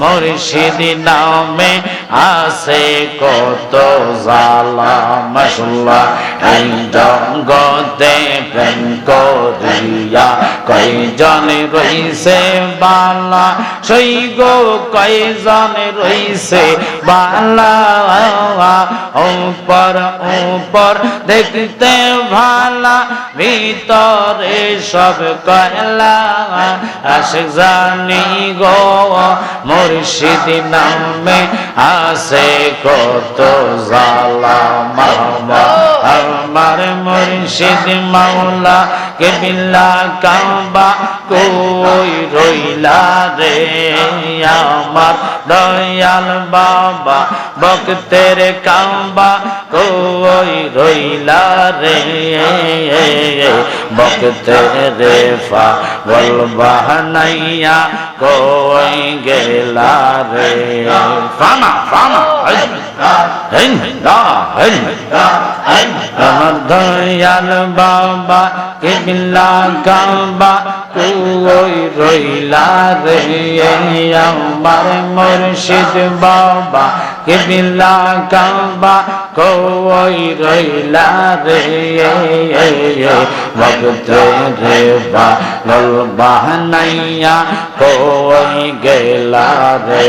মুর্শিদ নামে আছে কত জালা মশলা জগতে প্রেম করিয়া কয়জন রইছে বালা? সই গো কই কয়জন রইছে বালা? উপর উপর দেখতে ভালা, ভিতরে সব কয়লা? আশিক জানি গো মুর্শিদ নামে আছে কত জালা মামা আমার মুর্শিদ মাওলা কে বিল্লা কাবা কই রইলা রে? আমার দয়াল বাবা ভক্তের কাবা কই রইলা রে? ভক্ত রে ফা বল বাহনাইয়া কই গেলা রে? ফামা ফামা আমার দয়াল বাবা কিবলা কাবা কই রইলা রে। আমার মুর্শিদ বাবা কিবলা কাবা কই রইলা রে। বা লল বাহনাইয়া কই গেলা রে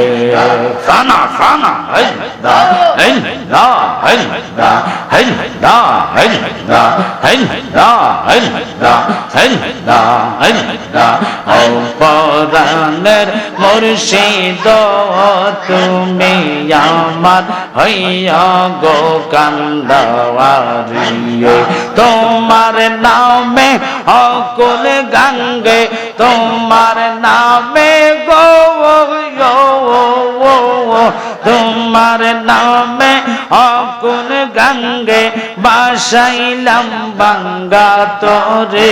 ফানা ফানা হেন দা হেন দা হেন দা হেন দা হেন দা হেন দা হেন দা হেন দা হেন দা ও পরাণের মুর্শিদ তুমি আমার হইয়া গো কান্দাওয়ারিয়ে তোমার নামে অকুল গঙ্গে তোমার নামে গো তোমার নামে অকুল গঙ্গে বাসাইলাম বাঙ্গা তোরে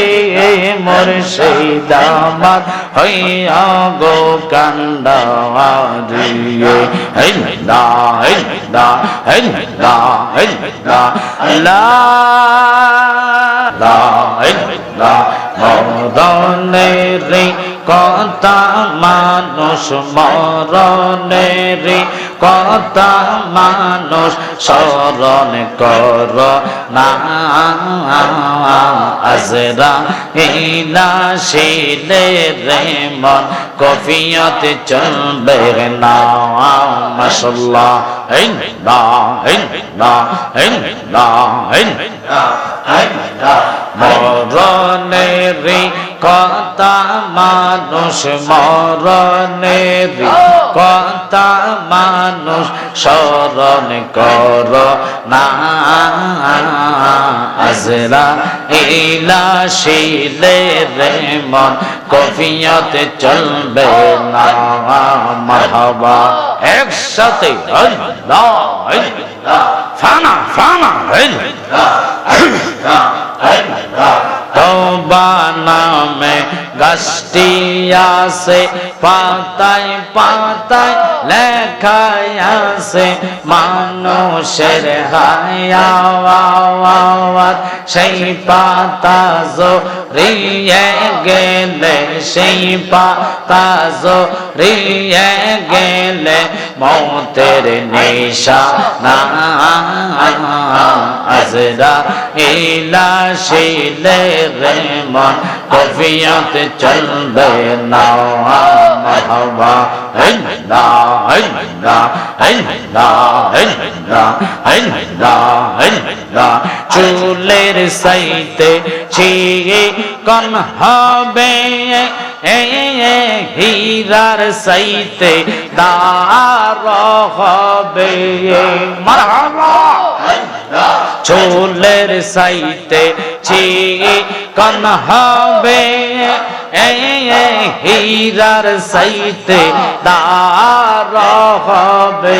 মোর সেই দামাত হইয়া গো কান্দাওয়ারিয়ে হেন দা হেন দা হেন দা হেন দা লা দা মরণের কথা মানুষ মরণের কথা মানুষ স্মরণ কর না আজরা ইলা শিলে রে মন কফিয়ত চলবে না মাশাল্লাহ মরণের কথা মানুষ মরণের কথা মানুষ স্মরণ কর না। আজরা ইলা শিলে রে মন কফিয়ত চলবে না। মারহাবা একসাথে। আল্লাহ। আল্লাহ ফানা। ফানা আল্লাহ। তবা নামে গাছটি আছে পাতায় পাতায় লেখায় আছে মানুষের হায়াওয়াত সেই পাতা রিয়ে গেলে সেই পাতাজ রিয়ে গেলে মতের নেশা না আজরা ইলা শিলে রে মন কফিয়ত চলবে না। হওয়া হইলা হইলা হইলা হইলা হইলা হইলা চুলের সাইতে ছিয়ে কন হবে হীরার সাইতে দার হবে। মারহাবা। চুলের সাইতে চিকন হবে। হীরার সাইতে দার হবে।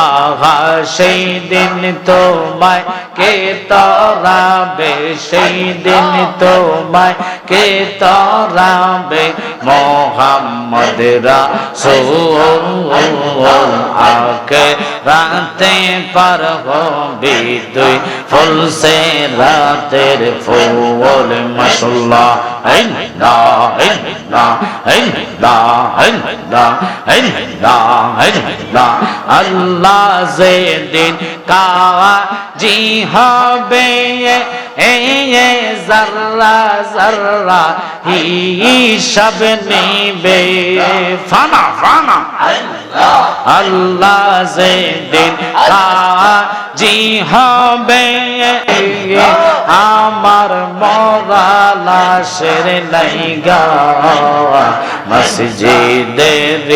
আহা সেই দিন তোমায় কে তরাবে? সেই দিন তোমায় কে তরাবে? মোহাম্মদ তেরা সোল আকে রাতে পার হবি তুই ফুল সে রাতের ফুল মশলা হিন্দা হিন্দা হিন্দা হিন্দা হিন্দা হিন্দা আল্লাহ যে দিন কাওয়া জি হবে জাররা জাররা হিসাব নিবে। ফানা ফানা। আল্লাহ যেদিন কাজি হবে, আমার মরা লাশের লাইগা মসজিদের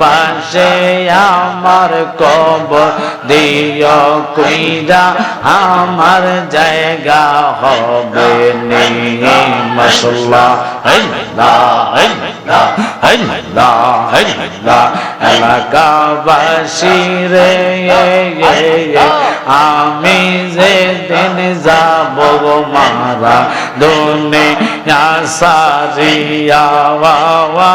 পাশে আমার কবর দিও কইরা, আমার জায়গা হবে নি মশলা এলাকাবাসী রে আমি যে দিন যাব মারা দুনিয়া সারিয়া বাবা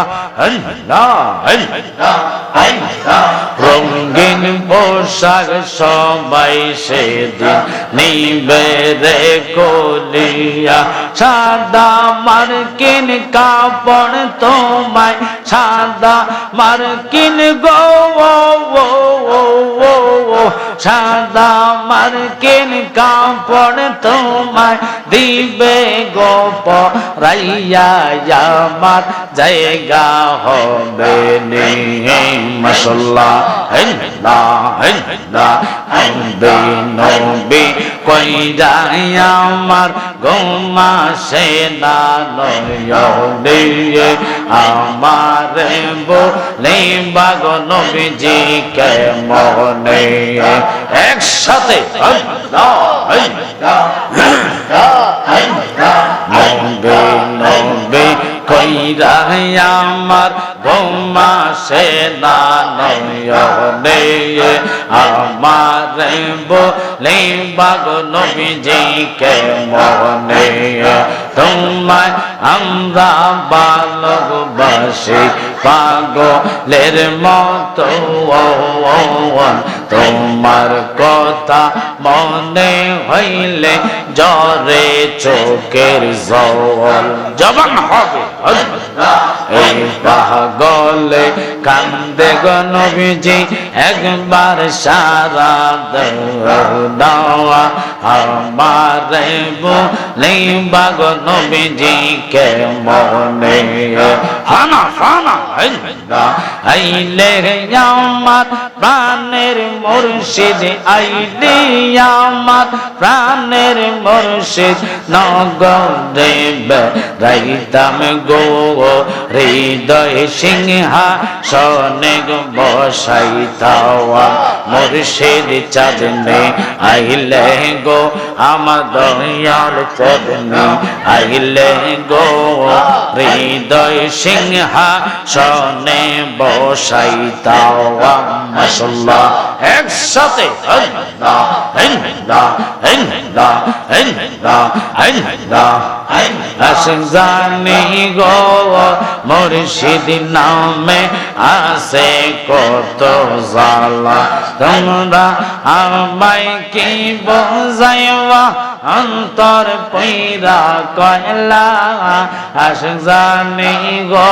রঙিন পোশাক সবাই সেদিন নিবে রে কলিয়া সাদা মার্কিন কাপড় তোমায় সাদা মার্কিন গো ও ও ও ও সাদা মার্কিন কাপড় তোমায় দিবে গোপ রাইয়া আমার জায়গা হবে নি মশলা নবী কইরা আমার গোমা সে না নয়নে আমার বলে বাগ নবীজি কে মনে একসাথে নবে নবে কইরা আমার বোমা সে না নয়নে আমার বলে বাগ নবীজি কে মনে তোমায় আমরা ভালোবাসি। পাগলের মতো তোমার কথা মনে হইলে জরে চোখের জল। জবান হবে এই পাগলে কান্দে গনবিজি একবার সারা আমার বলে, বাগ নবীজি কে মনে আইলে আমার প্রাণের মুর্শিদ আইলে আমার প্রাণের মুর্শিদ, নগরে রাইতাম গো, হৃদয় সিংহা সনে বসাইতাওয়া মুর্শিদ চাঁদনে আইলে গো আমার দয়াল চাঁদনে আইলে গো হৃদয় সিংহা সনে বসাইতাওয়া মাশাল্লাহ একসাথে আল্লাহ আল্লাহ আল্লাহ আল্লাহ আল্লাহ আসেন জানি গো, মুর্শিদ নামে আসে কত জালা তোমরা আমায় কি বোঝাইবা? অন্তর পইরা কয়লা। আসেন জানি গো